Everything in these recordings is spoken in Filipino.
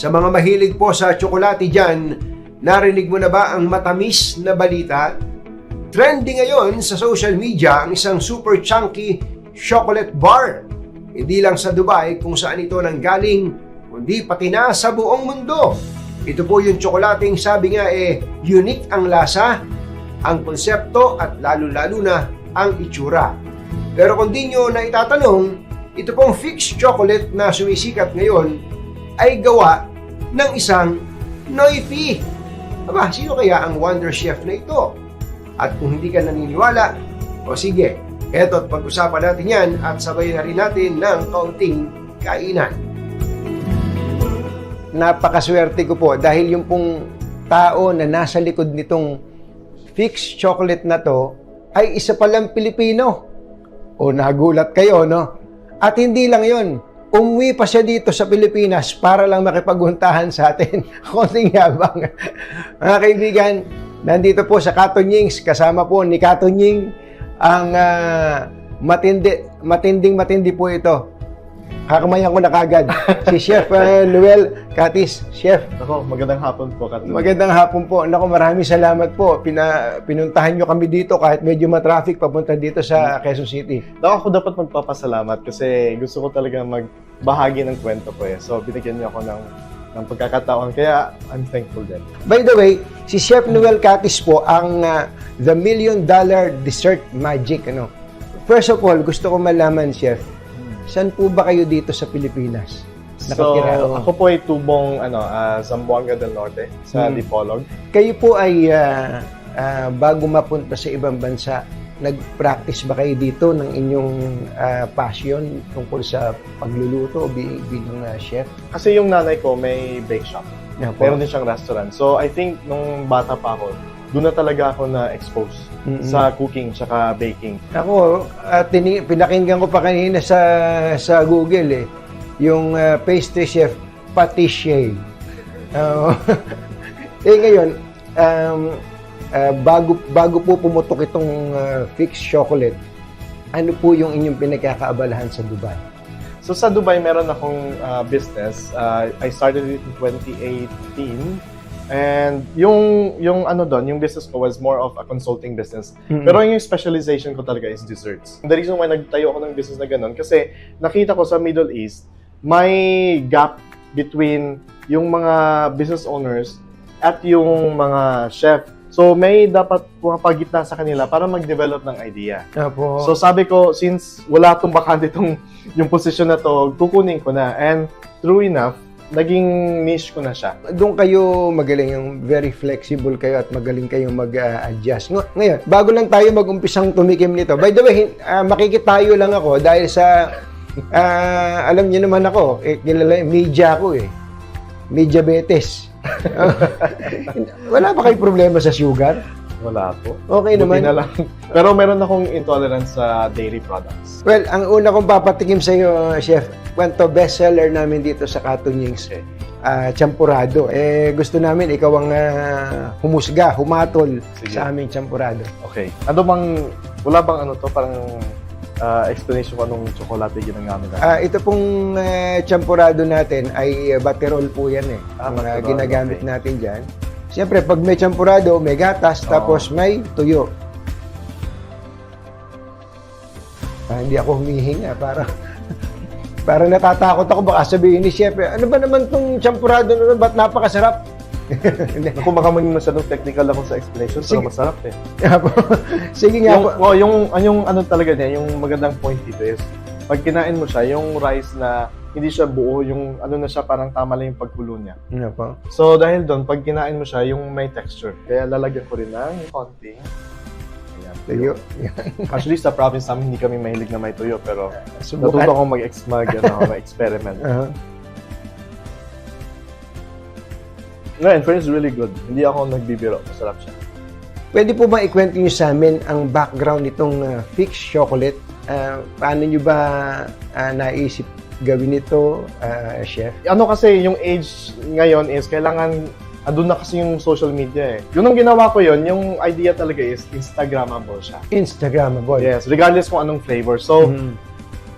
Sa mga mahilig po sa tsokolate dyan, narinig mo na ba ang matamis na balita? Trending ngayon sa social media ang isang super chunky chocolate bar. Hindi lang sa Dubai kung saan ito nanggaling, kundi pati na sa buong mundo. Ito po yung tsokolating sabi nga eh, unique ang lasa, ang konsepto at lalo-lalo na ang itsura. Pero kung di nyo na itatanong, ito pong fixed chocolate na sumisikat ngayon ay gawa ng isang Noifi. Aba, sino kaya ang Wonder Chef na ito? At kung hindi ka naniniwala, o sige, eto at pag-usapan natin yan at sabay na rin natin ng kaunting kainan. Napakaswerte ko po dahil yung pong tao na nasa likod nitong fixed chocolate na to ay isa palang Pilipino. O nagulat kayo, no? At hindi lang yon umuwi pa siya dito sa Pilipinas para lang makipaghuntahan sa atin. Konting yabang. Mga kaibigan, nandito po sa Katonyings, kasama po ni Katonying, ang ah, matindi, matinding matindi po ito. Kakamayan ko na kagad. si Chef ah, Noel Katis. Chef, Ako, magandang hapon po, Kat. magandang hapon po. Naku, maraming salamat po. Pina, pinuntahan nyo kami dito kahit medyo matraffic papunta dito sa Quezon City. Ako, ako dapat magpapasalamat kasi gusto ko talaga magbahagi ng kwento ko eh. So, binigyan niyo ako ng, ng pagkakataon. Kaya, I'm thankful din. By the way, si Chef Noel Katis po ang ah, The Million Dollar Dessert Magic. Ano? First of all, gusto ko malaman, Chef, saan po ba kayo dito sa Pilipinas? So, Nakatira o- ako po ay tubong ano, ah, Zamboanga del Norte sa Hmm. Dipolog. Kayo po ay ah, ah, bago mapunta sa ibang bansa, nag-practice ba kayo dito ng inyong ah, passion tungkol sa pagluluto o bi- bilang ah, chef? Kasi yung nanay ko may bake shop. Po. Meron din siyang restaurant. So, I think nung bata pa ako, doon na talaga ako na-expose Mm-mm. sa cooking tsaka baking. Ako, at tini- pinakinggan ko pa kanina sa sa Google eh, yung ah, pastry chef patissier. Oo. eh ngayon, um, ah, bago bago po pumutok itong ah, fixed chocolate, ano po yung inyong pinagkakaabalahan sa Dubai? So sa Dubai, meron akong uh, business. Uh, I started it in 2018. And yung yung ano doon, yung business ko was more of a consulting business. Mm. Pero yung specialization ko talaga is desserts. The reason why nagtayo ako ng business na ganun kasi nakita ko sa Middle East may gap between yung mga business owners at yung mga chef. So may dapat pumapagitna sa kanila para mag-develop ng idea. Opo. So sabi ko, since wala tong bakante itong yung position na to, kukunin ko na. And true enough, naging niche ko na siya. doon kayo magaling yung very flexible kayo at magaling kayong mag-adjust. Ng- Ngayon, bago lang tayo mag-umpisang tumikim nito. By the way, ah, makikitayo lang ako dahil sa ah, alam niyo naman ako, eh, kilala media ako eh. Media betes. Wala ba kayong problema sa sugar? Wala po. Okay Buti naman. na lang. Pero meron akong intolerance sa dairy products. Well, ang una kong papatikim sa iyo, Chef, kwento bestseller namin dito sa Katonyings, Okay. ah, champurado. Eh, gusto namin ikaw ang ah, humusga, humatol Sige. sa aming champurado. Okay. Ano bang, wala bang ano to, parang ah, explanation ko anong chocolate ginagamit natin? Ah, ito pong ah, champurado natin ay uh, batterol po yan eh. Ah, ang batterol, ginagamit okay. natin dyan. Siyempre, pag may champurado, may gatas, Oo. tapos may tuyo. Ah, hindi ako humihinga, para para natatakot ako baka sabihin ni chef, ano ba naman tong champurado na ba't napakasarap? Hindi. Naku, baka maging masyadong technical ako sa explanation, pero Sige. masarap eh. Sige nga Yung, po. oh, yung, yung ano talaga niya, yung magandang point dito is, pag kinain mo siya, yung rice na hindi siya buo, yung ano na siya, parang tama lang yung pagkulo niya. Ano po? So, dahil doon, pag kinain mo siya, yung may texture. Kaya lalagyan ko rin ng konting Tuyo. Actually, sa province namin, hindi kami mahilig na may tuyo, pero natuto Subukan. akong mag-ex, mag, ano, mag-experiment. No, and for it's really good. Hindi ako nagbibiro. Masarap siya. Pwede po ba ikwento niyo sa amin ang background nitong uh, fixed chocolate? Ah, paano niyo ba ah, naisip gawin ito, ah, chef? Ano kasi, yung age ngayon is kailangan andun na kasi yung social media eh. Yun ang ginawa ko yun, yung idea talaga is Instagrammable siya. Instagrammable. Yes, regardless kung anong flavor. So, Mhm.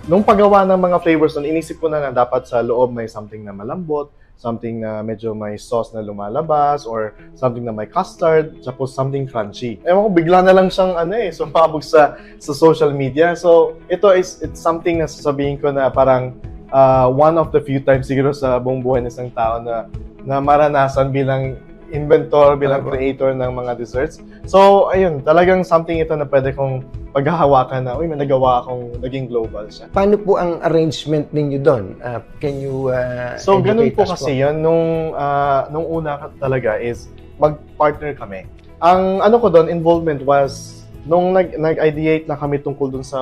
nung paggawa ng mga flavors nun, inisip ko na na dapat sa loob may something na malambot, something na medyo may sauce na lumalabas or something na may custard, tapos something crunchy. Ewan ko, bigla na lang siyang ano eh, sumabog sa, sa social media. So, ito is it's something na sasabihin ko na parang uh, one of the few times siguro sa buong buhay ng isang tao na, na maranasan bilang inventor, bilang creator ng mga desserts. So, ayun, talagang something ito na pwede kong paghahawakan na, uy, may nagawa akong naging global siya. Paano po ang arrangement ninyo doon? Uh, can you uh, So, ganun po kasi yun. Nung, ah, nung una talaga is mag-partner kami. Ang ano ko doon, involvement was nung nag, nag-ideate na kami tungkol dun sa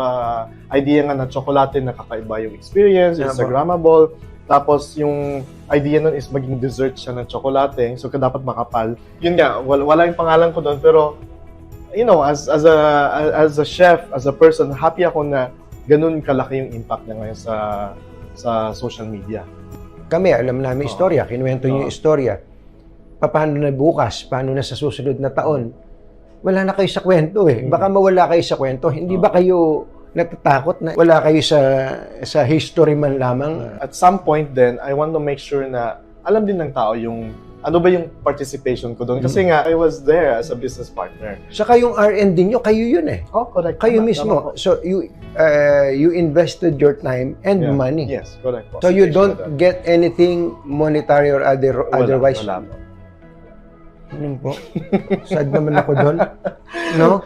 idea nga na tsokolate na kakaiba yung experience, Tama. Instagrammable. Tapos yung idea nun is maging dessert siya ng tsokolate. So, ka dapat makapal. Yun nga, wala, wala yung pangalan ko doon. Pero, you know, as, as, a, as a chef, as a person, happy ako na ganun kalaki yung impact niya ngayon sa sa social media. Kami, alam namin Oo. istorya, kinuwento niyo Oo. yung istorya. Pa- Paano na bukas? Paano na sa susunod na taon? Wala na kayo sa kwento eh. Mm. Baka mawala kayo sa kwento. Hindi ba kayo natatakot na wala kayo sa sa history man lamang? At some point then, I want to make sure na alam din ng tao yung ano ba yung participation ko doon. Kasi nga, I was there as a business partner. Saka yung R&D nyo, kayo yun eh. Oh, correct. Kayo Tama, mismo. tama po. So you uh, you invested your time and Yeah. money. Yes, correct po. So you Situation don't get anything monetary or other Wala, otherwise. Wala po. Ano po? Sad naman ako doon. No?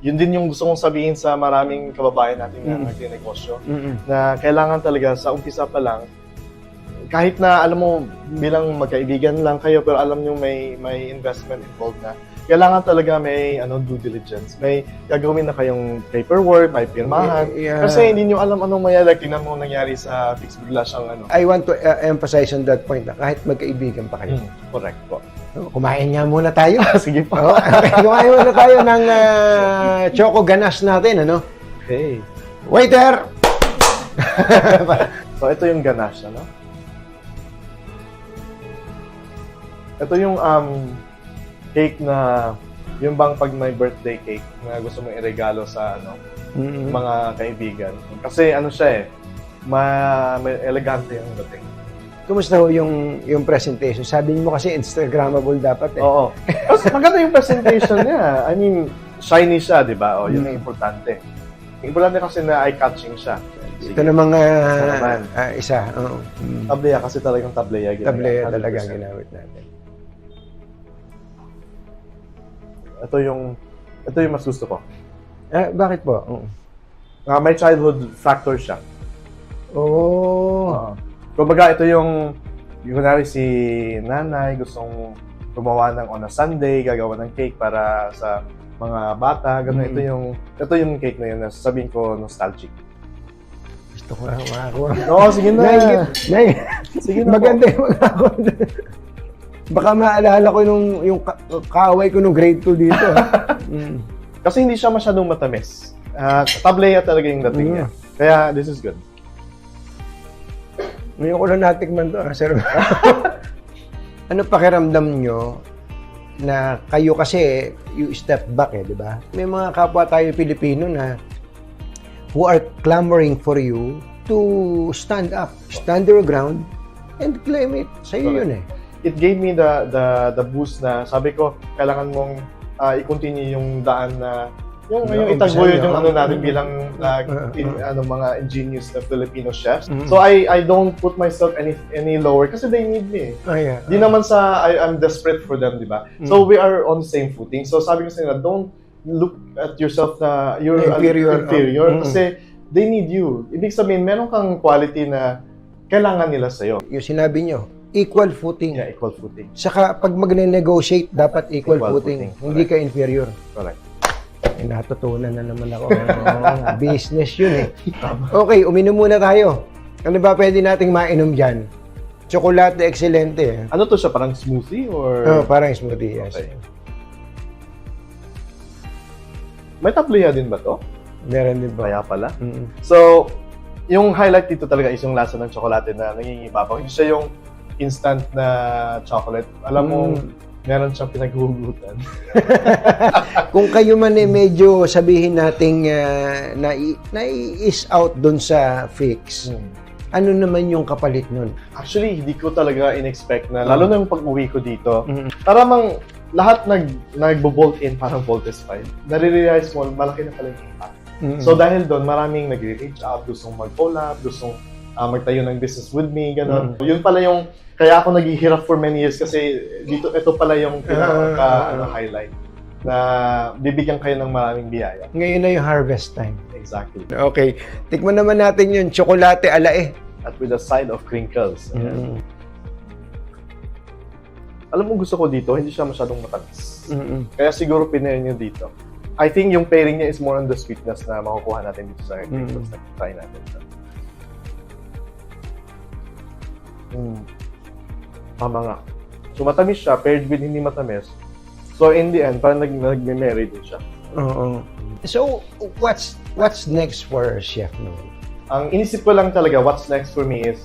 Yun din yung gusto kong sabihin sa maraming kababayan natin na Mm. nagtinegosyo. Mm-mm. Na kailangan talaga sa umpisa pa lang, kahit na alam mo bilang magkaibigan lang kayo pero alam nyo may may investment involved na kailangan talaga may ano due diligence may gagawin na kayong paperwork may pirmahan Yeah. Kasi hindi nyo alam anong mayayari. Tingnan mo nangyari sa Fix Bigla siyang ano. I want to uh, emphasize on that point na kahit magkaibigan pa kayo. Hmm, correct po. Kumain nga muna tayo. Sige po. Okay, kumain muna tayo ng uh, choco ganas natin, ano? Okay. Waiter! So, ito yung ganache, ano? Ito yung um, cake na, yung bang pag may birthday cake na gusto mong iregalo sa ano, Mm-mm. mga kaibigan. Kasi ano siya eh, ma, may elegante yung dating. Kumusta ho yung, yung presentation? Sabi mo kasi Instagrammable dapat eh. Oo. Tapos maganda yung presentation niya. I mean, shiny siya, di ba? O, yun ang importante. Importante kasi na eye-catching siya. Ito namang uh, Ito naman. ah, isa. Oo. Mm. Tableya kasi talagang tableya. ginagawa. Tableya talaga 100%. ginamit natin. Ito yung, ito yung mas gusto ko. Ah, bakit po? Oo. Ah, may childhood factor siya. Oh. Oo. Kumbaga, ito yung, yung kunwari si nanay, gustong gumawa ng on a Sunday, gagawa ng cake para sa mga bata, gano'n. Mm. Ito yung, ito yung cake na yun na sasabihin ko nostalgic. Gusto ko na makakuha. Oo, sige na. Nay, nay, Sige na maganda yung makakuha. Baka maalala ko yung ka- kaaway ko nung grade 2 dito. mm. Kasi hindi siya masyadong matamis. Ah, tableya talaga yung dating Mm. niya. Kaya, this is good. Ngayon ko lang natikman to, ah, sir. ano pakiramdam nyo na kayo kasi you step back eh, di ba? May mga kapwa tayo Pilipino na who are clamoring for you to stand up, stand your ground, and claim it. Sa'yo Correct. yun eh. It gave me the the the boost na sabi ko, kailangan mong ah, i-continue yung daan na yung, yung itaguyod niya. yung ano natin bilang Uh, in, uh. ano mga ingenious na Filipino chefs. Mhm. So I I don't put myself any any lower kasi they need me. Oh, yeah. Di naman sa I, I'm desperate for them, di ba? Mm. So we are on the same footing. So sabi ko sa nila, don't look at yourself na you're Inferior. inferior Mm. kasi they need you. Ibig sabihin, meron kang quality na kailangan nila sa'yo. Yung sinabi nyo, equal footing. Yeah, equal footing. Saka pag magne-negotiate, dapat equal, Equal footing. footing. Hindi ka inferior. Correct. Eh, natutunan na naman ako. Oo, business yun eh. Okay, uminom muna tayo. Ano ba pwede nating mainom dyan? Chocolate excelente eh. Ano to siya? Parang smoothie or... Oh, parang smoothie, yes. Okay. May tableya din ba to? Meron din ba? Kaya pala. Mm. So, yung highlight dito talaga is yung lasa ng tsokolate na nangingibabaw. Hindi siya yung instant na chocolate. Alam mo, Mm. Meron siyang pinaghuhugutan. Kung kayo man eh medyo sabihin nating uh, na, na-is out dun sa fix, Hmm. Ano naman yung kapalit nun? Actually, hindi ko talaga in-expect na, lalo na yung pag-uwi ko dito, Mm. mang lahat nag, nagbo-bolt in parang Voltes 5. Nare-realize mo, malaki na pala yung impact. Mm. So dahil doon, maraming nagre-reach out, gustong mag-collab, gustong ah, magtayo ng business with me, gano'n. Yun pala yung, kaya ako naghihirap for many years kasi dito, ito pala yung pinaka, Ah. ano, highlight na bibigyan kayo ng maraming biyaya. Ngayon na yung harvest time. Exactly. Okay. Tikman naman natin yung tsokolate alae. At with a side of crinkles. Mm. Alam mo gusto ko dito, hindi siya masyadong matamis. Mm. Kaya siguro pinair niyo dito. I think yung pairing niya is more on the sweetness na makukuha natin dito sa crinkles na try natin. Mm. Tama nga. So matamis siya, paired with hindi matamis. So in the end, parang nag nagme-marry din siya. Oo. So, what's what's next for Chef Noel? Ang inisip ko lang talaga, what's next for me is,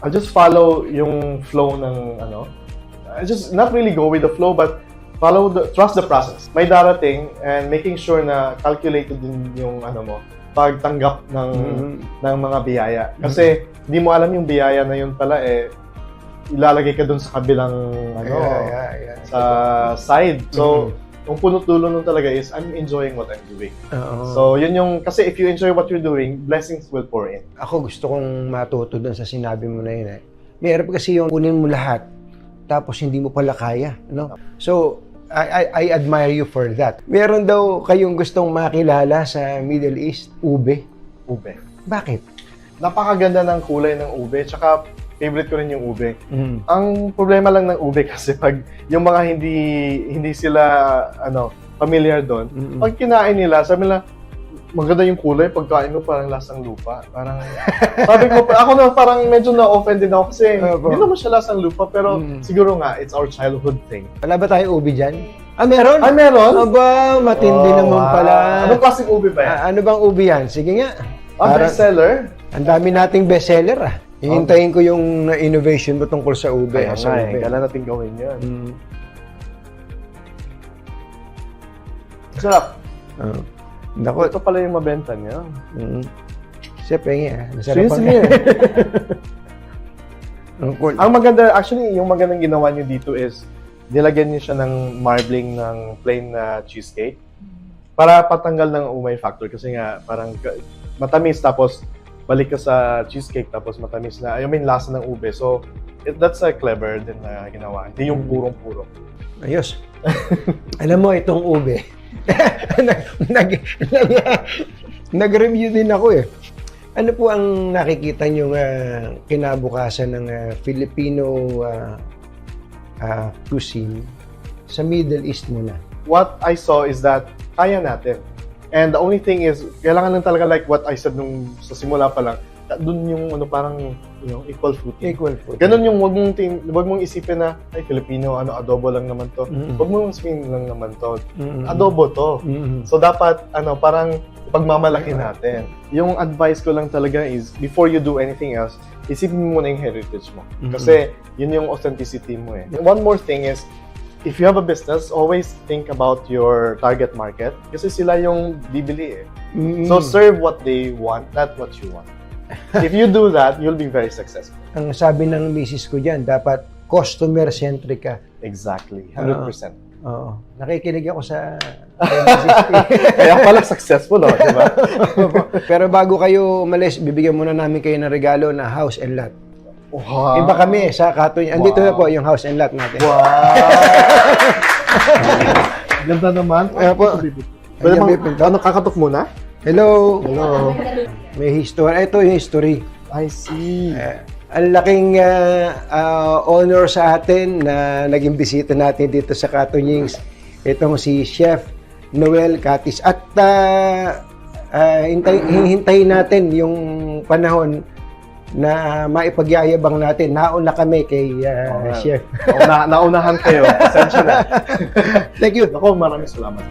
I'll just follow yung flow ng ano. I just not really go with the flow, but follow the, trust the process. May darating and making sure na calculated din yung ano mo, pagtanggap ng Mm. ng mga biyaya. Kasi hindi mo alam yung biyaya na yun pala eh ilalagay ka dun sa kabilang ano yeah. sa side. So, Mhm. yung punot dulo nun talaga is I'm enjoying what I'm doing. Oo. So, yun yung kasi if you enjoy what you're doing, blessings will pour in. ako gusto kong matuto doon sa sinabi mo na yun eh. Mayroon kasi yung kunin mo lahat, tapos hindi mo pala kaya. No? So, I, I, I admire you for that. Meron daw kayong gustong makilala sa Middle East, ube. Ube. Bakit? Napakaganda ng kulay ng ube, tsaka favorite ko rin yung ube. Mm. Ang problema lang ng ube kasi pag yung mga hindi hindi sila ano familiar doon, Mm-mm. pag kinain nila, sabi nila, maganda yung kulay, pagkain mo parang lasang lupa. Parang, sabi ko, ako na parang medyo na-offend din ako kasi Opo. hindi naman siya lasang lupa, pero Mm. siguro nga, it's our childhood thing. Wala ba tayong ube dyan? Ah, meron? Ay, meron? Aba, matindi Oh, naman wow. pala. Anong klaseng ube ba yan? Ah, ano bang ube yan? Sige nga. Para- bestseller? Ang dami nating bestseller ah. Hihintayin ko yung uh, innovation mo tungkol sa ube. Kaya ah, sa nga eh, ube. kailan natin gawin yan. Mm. Sarap. Oh. Naku, Ito pala yung mabenta niya. Mm. Siya pengi ah. Masarap ang- sige. Ang cool. Ang maganda, actually, yung magandang ginawa niyo dito is, nilagyan niyo siya ng marbling ng plain na cheesecake para patanggal ng umay factor kasi nga parang matamis tapos balik ka sa cheesecake tapos matamis na, I mean, lasa ng ube. So, it, that's a clever din na ginawa. Hindi yung purong-puro. Ayos. Alam mo, itong ube. nag, nag, nag, nag-review din ako eh. Ano po ang nakikita nyo uh, kinabukasan ng ah, Filipino ah, ah, cuisine sa Middle East muna? What I saw is that kaya natin. And the only thing is, kailangan lang talaga like what I said nung sa simula pa lang, dun yung ano parang you know, equal footing. Equal food. Ganun yung wag mong tin, wag mong isipin na ay Filipino ano adobo lang naman to. Mm-mm. Wag mong isipin lang naman to. Mm-mm. Adobo to. Mm-mm. So dapat ano parang pagmamalaki natin. Yung advice ko lang talaga is before you do anything else, isipin mo muna yung heritage mo. Mhm. Kasi yun yung authenticity mo eh. One more thing is if you have a business, always think about your target market kasi sila yung bibili eh. Mm-mm. So serve what they want, not what you want. if you do that, you'll be very successful. ang sabi ng misis ko dyan, dapat customer-centric ka. Exactly. Ah. 100%. Oo. Nakikinig ako sa Kaya pala successful, oh, di ba? Pero bago kayo umalis, bibigyan muna namin kayo ng regalo na house and lot. Wow. Iba kami sa Katunya. Andito Wow. na po yung house and lot natin. Wow! Ganda naman. Kaya po. Pwede Ayan, bang, ano, kakatok muna? Hello. Hello. May history. Ito yung history. I see. Eh, ang laking ah, ah, honor sa atin na naging bisita natin dito sa Katunyings. Itong si Chef Noel Katis. At uh, hintay, hihintayin natin yung panahon na maipagyayabang natin. Nauna kami kay Oo nga. Chef. Nauna, naunahan kayo. Pasensya na. Thank you. Ako, maraming salamat.